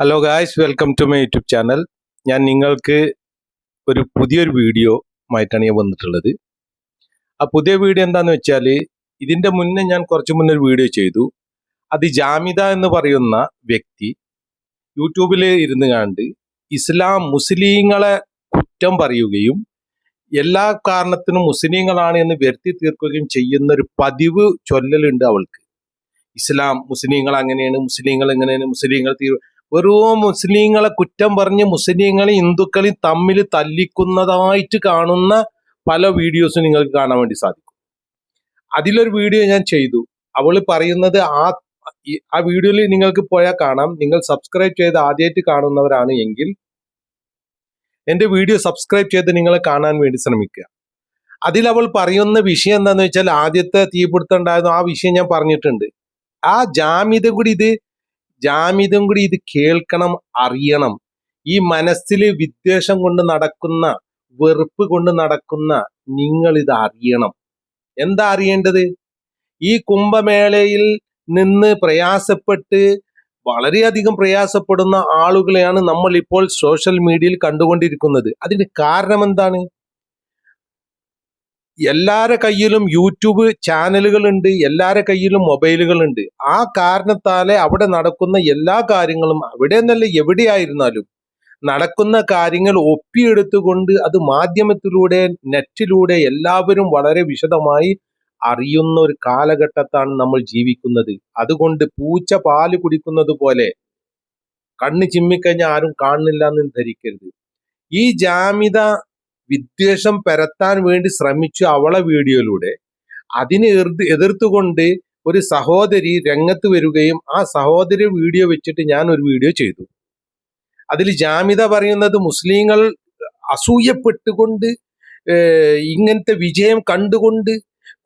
Hello guys welcome to my YouTube channel ഞാൻ നിങ്ങൾക്ക് ഒരു പുതിയൊരു വീഡിയോ ആയിട്ടാണ് ഞാൻ വന്നിട്ടുള്ളത്. ആ പുതിയ വീഡിയോ എന്താന്ന് വെച്ചാൽ ഇതിന്റെ മുന്നേ ഞാൻ കുറച്ച് മുന്നേ ഒരു വീഡിയോ ചെയ്തു. അത് ജാമിദ എന്ന് പറയുന്ന വ്യക്തി യൂട്യൂബിൽ ഇരുന്ന് കണ്ട് ഇസ്ലാം മുസ്ലിങ്ങളെ കുറ്റം പറയുകയും എല്ലാ കാരണത്തിനും മുസ്ലിങ്ങളാണ് എന്ന് വരുത്തി തീർക്കുകയും ചെയ്യുന്ന ഒരു പതിവ് ചൊല്ലലുണ്ട് അവൾക്ക്. ഇസ്ലാം മുസ്ലിങ്ങൾ അങ്ങനെയാണ് മുസ്ലിങ്ങൾ എങ്ങനെയാണ് മുസ്ലിങ്ങൾ തീ വെറും മുസ്ലിങ്ങളെ കുറ്റം പറഞ്ഞ് മുസ്ലിങ്ങളെയും ഹിന്ദുക്കളെയും തമ്മിൽ തല്ലിക്കുന്നതായിട്ട് കാണുന്ന പല വീഡിയോസും നിങ്ങൾക്ക് കാണാൻ വേണ്ടി സാധിക്കും. അതിലൊരു വീഡിയോ ഞാൻ ചെയ്തു. അവൾ പറയുന്നത് ആ ആ വീഡിയോയിൽ നിങ്ങൾക്ക് പോയാൽ കാണാം. നിങ്ങൾ സബ്സ്ക്രൈബ് ചെയ്ത് ആദ്യമായിട്ട് കാണുന്നവരാണ് എങ്കിൽ എന്റെ വീഡിയോ സബ്സ്ക്രൈബ് ചെയ്ത് നിങ്ങൾ കാണാൻ വേണ്ടി ശ്രമിക്കുക. അതിൽ അവൾ പറയുന്ന വിഷയം എന്താണെന്ന് വെച്ചാൽ ആദ്യത്തെ തീപിടുത്തം ഉണ്ടായിരുന്നു. ആ വിഷയം ഞാൻ പറഞ്ഞിട്ടുണ്ട്. ആ ജാമ്യത കൂടി ഇത് ജാമ്യതം കൂടി ഇത് കേൾക്കണം അറിയണം. ഈ മനസ്സിൽ വിദ്വേഷം കൊണ്ട് നടക്കുന്ന വെറുപ്പ് കൊണ്ട് നടക്കുന്ന നിങ്ങൾ ഇത് അറിയണം. എന്താ അറിയേണ്ടത്? ഈ കുംഭമേളയിൽ നിന്ന് പ്രയാസപ്പെട്ട് വളരെയധികം പ്രയാസപ്പെടുന്ന ആളുകളെയാണ് നമ്മൾ ഇപ്പോൾ സോഷ്യൽ മീഡിയയിൽ കണ്ടുകൊണ്ടിരിക്കുന്നത്. അതിന് കാരണം എന്താണ് എല്ലാരെ കയ്യിലും യൂട്യൂബ് ചാനലുകളുണ്ട് എല്ലാരെ കയ്യിലും മൊബൈലുകളുണ്ട്. ആ കാരണത്താലെ അവിടെ നടക്കുന്ന എല്ലാ കാര്യങ്ങളും അവിടെ എന്നല്ല എവിടെയായിരുന്നാലും നടക്കുന്ന കാര്യങ്ങൾ ഒപ്പിയെടുത്തുകൊണ്ട് അത് മാധ്യമത്തിലൂടെ നെറ്റിലൂടെ എല്ലാവരും വളരെ വിശദമായി അറിയുന്ന ഒരു കാലഘട്ടത്താണ് നമ്മൾ ജീവിക്കുന്നത്. അതുകൊണ്ട് പൂച്ച പാൽ കുടിക്കുന്നത് പോലെ കണ്ണ് ചിമ്മിക്കഴിഞ്ഞാൽ ആരും കാണുന്നില്ല എന്ന് ധരിക്കരുത്. ഈ ജാമിത വിദ്വേഷം പരത്താൻ വേണ്ടി ശ്രമിച്ചു അവളെ വീഡിയോയിലൂടെ അതിനെ എതിർത്ത് എതിർത്തുകൊണ്ട് ഒരു സഹോദരി രംഗത്ത് വരികയും ആ സഹോദരി വീഡിയോ വെച്ചിട്ട് ഞാൻ ഒരു വീഡിയോ ചെയ്തു. അതിൽ ജാമിത പറയുന്നത് മുസ്ലിങ്ങൾ അസൂയപ്പെട്ടുകൊണ്ട് ഇങ്ങനത്തെ വിജയം കണ്ടുകൊണ്ട്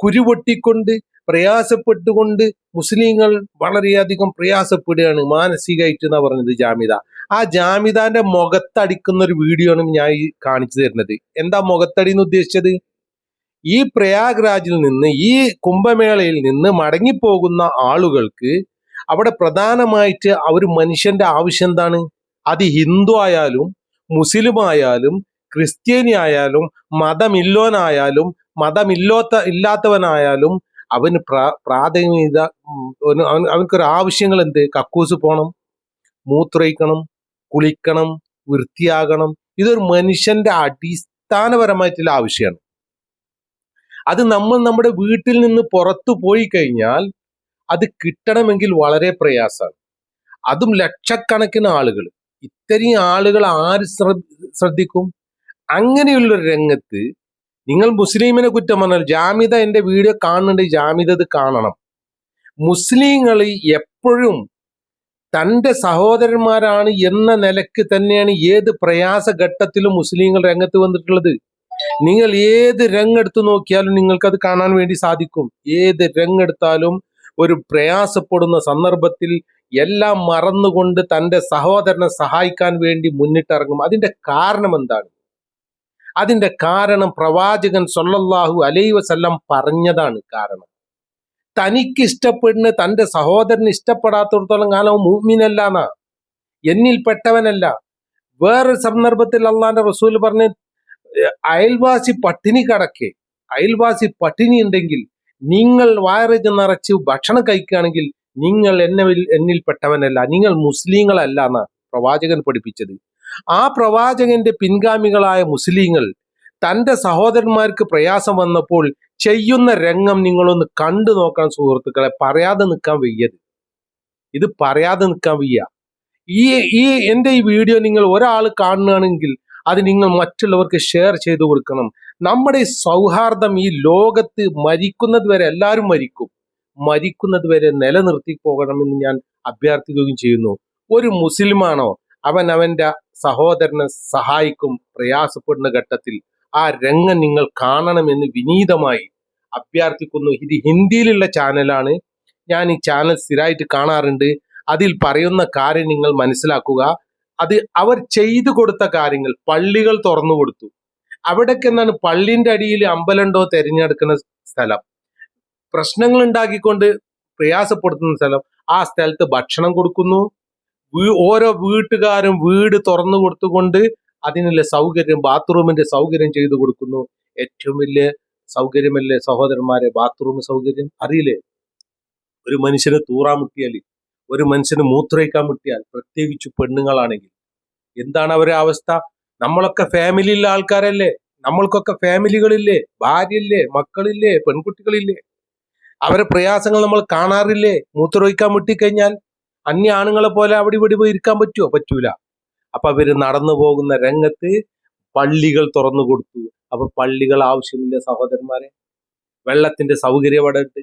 കുരുപൊട്ടിക്കൊണ്ട് പ്രയാസപ്പെട്ടുകൊണ്ട് മുസ്ലിങ്ങൾ വളരെയധികം പ്രയാസപ്പെടുകയാണ് മാനസികമായിട്ട് എന്നാ പറഞ്ഞത് ജാമിത. ആ ജാമിദാന്റെ മുഖത്തടിക്കുന്ന ഒരു വീഡിയോ ആണ് ഞാൻ ഈ കാണിച്ചു തരുന്നത്. എന്താ മുഖത്തടി എന്ന് ഉദ്ദേശിച്ചത്? ഈ പ്രയാഗ്രാജിൽ നിന്ന് ഈ കുംഭമേളയിൽ നിന്ന് മടങ്ങിപ്പോകുന്ന ആളുകൾക്ക് അവിടെ പ്രധാനമായിട്ട് അവർ മനുഷ്യന്റെ ആവശ്യം എന്താണ്? അത് ഹിന്ദു ആയാലും മുസ്ലിം ആയാലും ക്രിസ്ത്യാനി ആയാലും മതമില്ലോനായാലും മതമില്ലാത്ത ഇല്ലാത്തവനായാലും അവന് പ്രാ പ്രാഥമിക അവനക്കൊരു ആവശ്യങ്ങൾ എന്ത് കക്കൂസ് പോണം മൂത്രയിക്കണം കുളിക്കണം വൃത്തിയാകണം. ഇതൊരു മനുഷ്യന്റെ അടിസ്ഥാനപരമായിട്ടുള്ള ആവശ്യമാണ് അത് നമ്മൾ നമ്മുടെ വീട്ടിൽ നിന്ന് പുറത്തു പോയി കഴിഞ്ഞാൽ അത് കിട്ടണമെങ്കിൽ വളരെ പ്രയാസമാണ്. അതും ലക്ഷക്കണക്കിന് ആളുകൾ. ഇത്രയും ആളുകൾ ആര് ശ്രദ്ധിക്കും? അങ്ങനെയുള്ള രംഗത്ത് നിങ്ങൾ മുസ്ലിമിനെ കുറ്റം പറഞ്ഞാൽ ജാമിത എന്റെ വീഡിയോ കാണുന്നുണ്ട് ജാമിത ഇത് കാണണം. മുസ്ലിങ്ങൾ എപ്പോഴും തന്റെ സഹോദരന്മാരാണ് എന്ന നിലയ്ക്ക് തന്നെയാണ് ഏത് പ്രയാസ ഘട്ടത്തിലും മുസ്ലിങ്ങൾ രംഗത്ത് വന്നിട്ടുള്ളത്. നിങ്ങൾ ഏത് രംഗെടുത്ത് നോക്കിയാലും നിങ്ങൾക്ക് അത് കാണാൻ വേണ്ടി സാധിക്കും. ഏത് രംഗെടുത്താലും ഒരു പ്രയാസപ്പെടുന്ന സന്ദർഭത്തിൽ എല്ലാം മറന്നുകൊണ്ട് തന്റെ സഹോദരനെ സഹായിക്കാൻ വേണ്ടി മുന്നിട്ടിറങ്ങും. അതിന്റെ കാരണം എന്താണ്? അതിന്റെ കാരണം പ്രവാചകൻ സൊല്ലാഹു അലൈഹി വസല്ലം പറഞ്ഞതാണ് കാരണം. തനിക്ക് ഇഷ്ടപ്പെടുന്ന തന്റെ സഹോദരന് ഇഷ്ടപ്പെടാത്തിടത്തോളം കാലം മൂമിനല്ല എന്നാ. എന്നിൽ പെട്ടവനല്ല വേറൊരു സന്ദർഭത്തിൽ അള്ളാന്റെ റസൂൽ പറഞ്ഞ് "ഏ, അയൽവാസി പട്ടിണി കടക്കെ. അയൽവാസി പട്ടിണി ഉണ്ടെങ്കിൽ നിങ്ങൾ വയറ് നിറച്ച് ഭക്ഷണം കഴിക്കുകയാണെങ്കിൽ നിങ്ങൾ എന്നെ എന്നിൽ പെട്ടവനല്ല നിങ്ങൾ മുസ്ലിങ്ങളല്ല എന്നാ പ്രവാചകൻ പഠിപ്പിച്ചത്. ആ പ്രവാചകന്റെ പിൻഗാമികളായ മുസ്ലിങ്ങൾ തന്റെ സഹോദരന്മാർക്ക് പ്രയാസം വന്നപ്പോൾ ചെയ്യുന്ന രംഗം നിങ്ങളൊന്ന് കണ്ടു നോക്കാൻ സുഹൃത്തുക്കളെ. പറയാതെ നിൽക്കാൻ വയ്യത് ഇത് പറയാതെ നിൽക്കാൻ വയ്യ. ഈ ഈ എന്റെ ഈ വീഡിയോ നിങ്ങൾ ഒരാൾ കാണുകയാണെങ്കിൽ അത് നിങ്ങൾ മറ്റുള്ളവർക്ക് ഷെയർ ചെയ്തു കൊടുക്കണം. നമ്മുടെ സൗഹാർദ്ദം ഈ ലോകത്ത് മരിക്കുന്നത് വരെ എല്ലാവരും മരിക്കും. മരിക്കുന്നത് വരെ നിലനിർത്തി പോകണമെന്ന് ഞാൻ അഭ്യർത്ഥിക്കുകയും ചെയ്യുന്നു. ഒരു മുസ്ലിമാണോ? അവൻ അവന്റെ സഹോദരനെ സഹായിക്കും പ്രയാസപ്പെടുന്ന ഘട്ടത്തിൽ. ആ രംഗം നിങ്ങൾ കാണണമെന്ന് വിനീതമായി അഭ്യർത്ഥിക്കുന്നു. ഇത് ഹിന്ദിയിലുള്ള ചാനലാണ്. ഞാൻ ഈ ചാനൽ സ്ഥിരമായിട്ട് കാണാറുണ്ട്. അതിൽ പറയുന്ന കാര്യം നിങ്ങൾ മനസ്സിലാക്കുക. അത് അവർ ചെയ്തു കൊടുത്ത കാര്യങ്ങൾ പള്ളികൾ തുറന്നു കൊടുത്തു. അവിടേക്ക് എന്താണ്? പള്ളിന്റെ അടിയിൽ അമ്പലണ്ടോ തിരഞ്ഞെടുക്കുന്ന സ്ഥലം. പ്രശ്നങ്ങൾ ഉണ്ടാക്കിക്കൊണ്ട് പ്രയാസപ്പെടുത്തുന്ന സ്ഥലം. ആ സ്ഥലത്ത് ഭക്ഷണം കൊടുക്കുന്നു. ഓരോ വീട്ടുകാരും വീട് തുറന്നു കൊടുത്തുകൊണ്ട് അതിനുള്ള സൗകര്യം ബാത്റൂമിന്റെ സൗകര്യം ചെയ്തു കൊടുക്കുന്നു. ഏറ്റവും വലിയ സൗകര്യമല്ലേ സഹോദരന്മാരെ? ബാത്റൂം സൗകര്യം? അറിയില്ലേ? ഒരു മനുഷ്യന് തൂറാൻ മുട്ടിയാൽ ഒരു മനുഷ്യന് മൂത്രയിക്കാൻ മുട്ടിയാൽ പ്രത്യേകിച്ച് പെണ്ണുങ്ങളാണെങ്കിൽ എന്താണ് അവരെ അവസ്ഥ? നമ്മളൊക്കെ ഫാമിലിയിലുള്ള ആൾക്കാരല്ലേ? നമ്മൾക്കൊക്കെ ഫാമിലികളില്ലേ? ഭാര്യയില്ലേ? മക്കളില്ലേ? പെൺകുട്ടികളില്ലേ? അവരെ പ്രയാസങ്ങൾ നമ്മൾ കാണാറില്ലേ? മൂത്രമൊഴിക്കാൻ മുട്ടിക്കഴിഞ്ഞാൽ അന്യ ആണുങ്ങളെ പോലെ അവിടെ ഇവിടെ പോയി ഇരിക്കാൻ പറ്റുമോ പറ്റൂല. അപ്പൊ അവർ നടന്നു പോകുന്ന രംഗത്ത് പള്ളികൾ തുറന്നു കൊടുത്തു. അപ്പൊ പള്ളികൾ ആവശ്യമില്ല സഹോദരന്മാരെ. വെള്ളത്തിന്റെ സൗകര്യം അവിടെ ഉണ്ട്.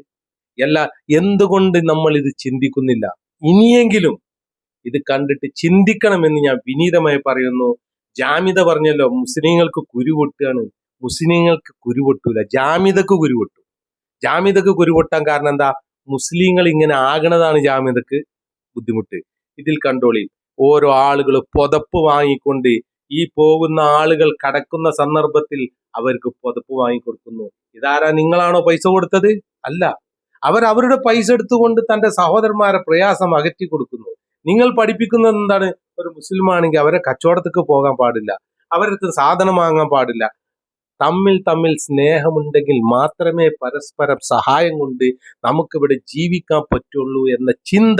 എല്ലാ എന്തുകൊണ്ട് നമ്മൾ ഇത് ചിന്തിക്കുന്നില്ല? ഇനിയെങ്കിലും ഇത് കണ്ടിട്ട് ചിന്തിക്കണമെന്ന് ഞാൻ വിനീതമായി പറയുന്നു. ജാമിത പറഞ്ഞല്ലോ മുസ്ലിങ്ങൾക്ക് കുരുപൊട്ടുകയാണ് മുസ്ലിങ്ങൾക്ക് കുരുപൊട്ടൂല ജാമിതക്ക് കുരുപൊട്ടു ജാമിതക്ക് കുരുപൊട്ടാൻ കാരണം എന്താ? മുസ്ലിങ്ങൾ ഇങ്ങനെ ആകണതാണ് ജാമിതക്ക് ബുദ്ധിമുട്ട്. ഇതിൽ കണ്ടോളി. ഓരോ ആളുകൾ പുതപ്പ് വാങ്ങിക്കൊണ്ട് ഈ പോകുന്ന ആളുകൾ കടക്കുന്ന സന്ദർഭത്തിൽ അവർക്ക് പുതപ്പ് വാങ്ങിക്കൊടുക്കുന്നു. ഇതാരാ നിങ്ങളാണോ പൈസ കൊടുത്തത്? അല്ല. അവർ അവരുടെ പൈസ എടുത്തുകൊണ്ട് തന്റെ സഹോദരന്മാരെ പ്രയാസം അകറ്റി കൊടുക്കുന്നു. നിങ്ങൾ പഠിപ്പിക്കുന്നത് എന്താണ്? ഒരു മുസ്ലിം ആണെങ്കിൽ അവരെ കച്ചവടത്തേക്ക് പോകാൻ പാടില്ല. അവരടുത്ത് സാധനം വാങ്ങാൻ പാടില്ല. തമ്മിൽ തമ്മിൽ സ്നേഹമുണ്ടെങ്കിൽ മാത്രമേ പരസ്പരം സഹായം കൊണ്ട് നമുക്കിവിടെ ജീവിക്കാൻ പറ്റുള്ളൂ എന്ന ചിന്ത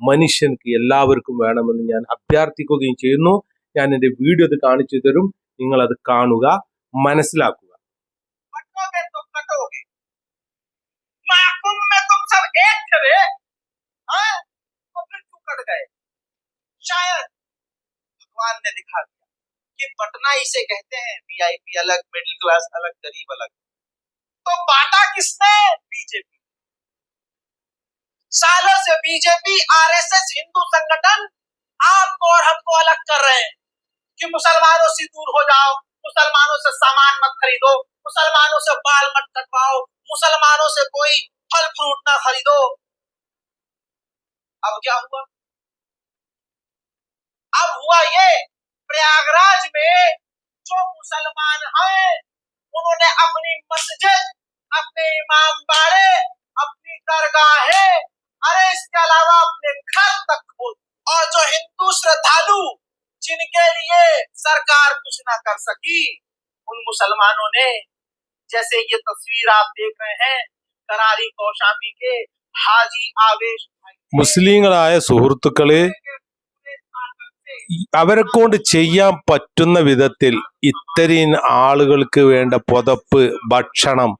മനുഷ്യർക്ക് എല്ലാവർക്കും വേണമെന്ന് ഞാൻ അഭ്യർത്ഥിക്കുകയും ചെയ്യുന്നു ഞാൻ എൻ്റെ വീഡിയോ ഇത് കാണിച്ചു തരും നിങ്ങൾ അത് കാണുക മനസ്സിലാക്കുക कटोगे तो कटोगे महाकुंभ में तुम सब एक थे रे हाँ? तो फिर क्यों कट गए शायद भगवान ने दिखा दिया कि बटना इसे कहते हैं वीआईपी अलग मिडिल क्लास अलग गरीब अलग तो बांटा किसने बीजेपी सालों से बीजेपी, आरएसएस, हिंदू संगठन आपको और हमको अलग कर रहे हैं कि मुसलमानों से दूर हो जाओ, मुसलमानों से सामान मत खरीदो, मुसलमानों से बाल मत कटवाओ, मुसलमानों से कोई फल फ्रूट ना खरीदो। अब क्या हुआ? अब हुआ ये, प्रयागराज में जो मुसलमान हैं, उन्होंने अपनी मस्जिद, अपने इमाम बाड़े, अपनी दरगाहें अरे इसके अलावा अपने घर तक खोल और जो हिंदू श्रद्धालु जिनके लिए सरकार कुछ ना कर सकी उन मुसलमानों ने जैसे ये तस्वीर आप देख रहे हैं करारी कौशाम्बी के हाजी आवेश भाई മുസ്ലിങ്ങളായ സുഹൃത്തുക്കള് के पूरे ताकत से ഈ- അവരെ കൊണ്ട് ചെയ്യാൻ പറ്റുന്ന വിധത്തിൽ ഇത്രയും ആളുകൾക്ക് വേണ്ട പുതപ്പ് ഭക്ഷണം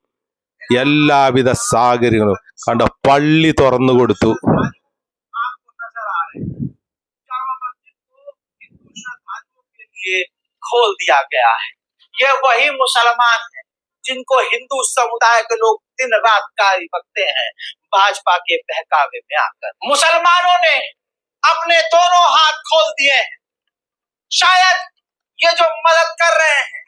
എല്ലാവിധ സാഹചര്യങ്ങളും കണ്ട പള്ളി തുറന്നു കൊടുത്തു आपको नजर आ रहे हैं जामा मस्जिद को हिंदू श्रद्धालुओं के लिए खोल दिया गया है ये वही मुसलमान है जिनको हिंदू समुदाय के लोग दिन रात गाली बकते हैं भाजपा के बहकावे में आकर मुसलमानों ने अपने दोनों हाथ खोल दिए हैं शायद ये जो मदद कर रहे हैं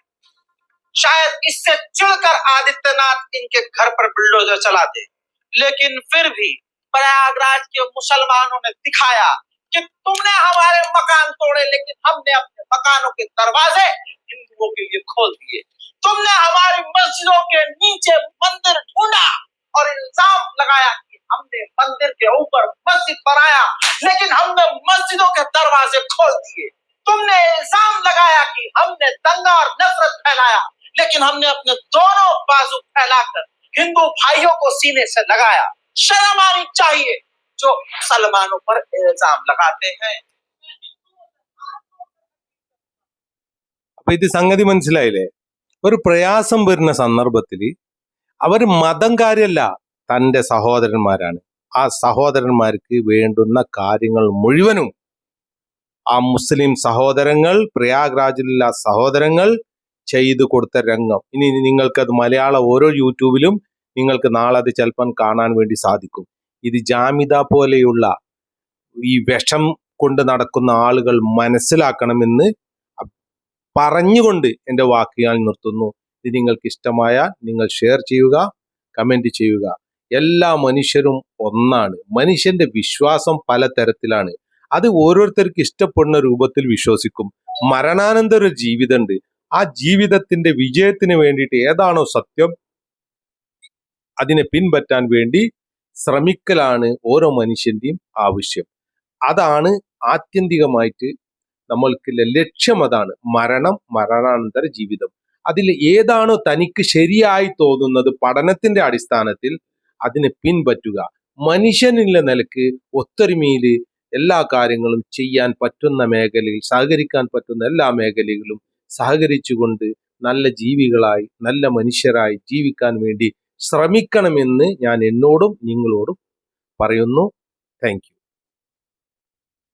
शायद इससे चिढ़कर आदित्यनाथ इनके घर पर बुलडोजर चला दे लेकिन फिर भी प्रयागराज के मुसलमानों ने दिखाया कि तुमने हमारे मकान तोड़े, लेकिन हमने अपने मकानों के दरवाजे हिंदुओं के लिए खोल दिए। तुमने हमारी मस्जिदों के नीचे मंदिर ढूंढा और इल्ज़ाम लगाया कि हमने मंदिर के ऊपर मस्जिद बनाया, लेकिन हमने मस्जिदों के दरवाजे खोल दिए। तुमने इल्ज़ाम लगाया कि हमने दंगा और नफरत फैलाया। लेकिन हमने अपने दोनों बाजू फैलाकर हिंदू भाइयों को सीने से लगाया शर्म आनी चाहिए जो मुसलमानों पर इल्जाम लगाते हैं അപ്പൊ ഇത് സംഗതി മനസ്സിലായില്ലേ ഒരു പ്രയാസം വരുന്ന സന്ദർഭത്തിൽ അവർ മതം കാര്യമല്ല തന്റെ സഹോദരന്മാരാണ് ആ സഹോദരന്മാർക്ക് വേണ്ടുന്ന കാര്യങ്ങൾ മുഴുവനും ആ മുസ്ലിം സഹോദരങ്ങൾ പ്രയാഗ്രാജിലുള്ള സഹോദരങ്ങൾ ചെയ്തു കൊടുത്ത രംഗം. ഇനി നിങ്ങൾക്കത് മലയാളം ഓരോ യൂട്യൂബിലും നിങ്ങൾക്ക് നാളെ അത് ചിലപ്പം കാണാൻ വേണ്ടി സാധിക്കും. ഇത് ജാമിത പോലെയുള്ള ഈ വിഷം കൊണ്ട് നടക്കുന്ന ആളുകൾ മനസ്സിലാക്കണമെന്ന് പറഞ്ഞുകൊണ്ട് എന്റെ വാക്കുകൾ നിർത്തുന്നു. ഇത് നിങ്ങൾക്ക് ഇഷ്ടമായ നിങ്ങൾ ഷെയർ ചെയ്യുക കമന്റ് ചെയ്യുക. എല്ലാ മനുഷ്യരും ഒന്നാണ്. മനുഷ്യന്റെ വിശ്വാസം പലതരത്തിലാണ്. അത് ഓരോരുത്തർക്ക് ഇഷ്ടപ്പെടുന്ന രൂപത്തിൽ വിശ്വസിക്കും. മരണാനന്തര ജീവിതമുണ്ട്. ആ ജീവിതത്തിന്റെ വിജയത്തിന് വേണ്ടിയിട്ട് ഏതാണോ സത്യം അതിനെ പിൻപറ്റാൻ വേണ്ടി ശ്രമിക്കലാണ് ഓരോ മനുഷ്യന്റെയും ആവശ്യം. അതാണ് ആത്യന്തികമായിട്ട് നമ്മൾക്ക് ലക്ഷ്യം അതാണ്. മരണം മരണാനന്തര ജീവിതം. അതിൽ ഏതാണോ തനിക്ക് ശരിയായി തോന്നുന്നത് പഠനത്തിന്റെ അടിസ്ഥാനത്തിൽ അതിനെ പിൻപറ്റുക. മനുഷ്യനുള്ള നിലയ്ക്ക് ഒത്തൊരുമയിൽ എല്ലാ കാര്യങ്ങളും ചെയ്യാൻ പറ്റുന്ന മേഖലയിൽ സഹകരിക്കാൻ പറ്റുന്ന എല്ലാ മേഖലകളിലും സഹകരിച്ചുകൊണ്ട് നല്ല ജീവികളായി നല്ല മനുഷ്യരായി ജീവിക്കാൻ വേണ്ടി ശ്രമിക്കണമെന്ന് ഞാൻ എന്നോടും നിങ്ങളോടും പറയുന്നു. താങ്ക്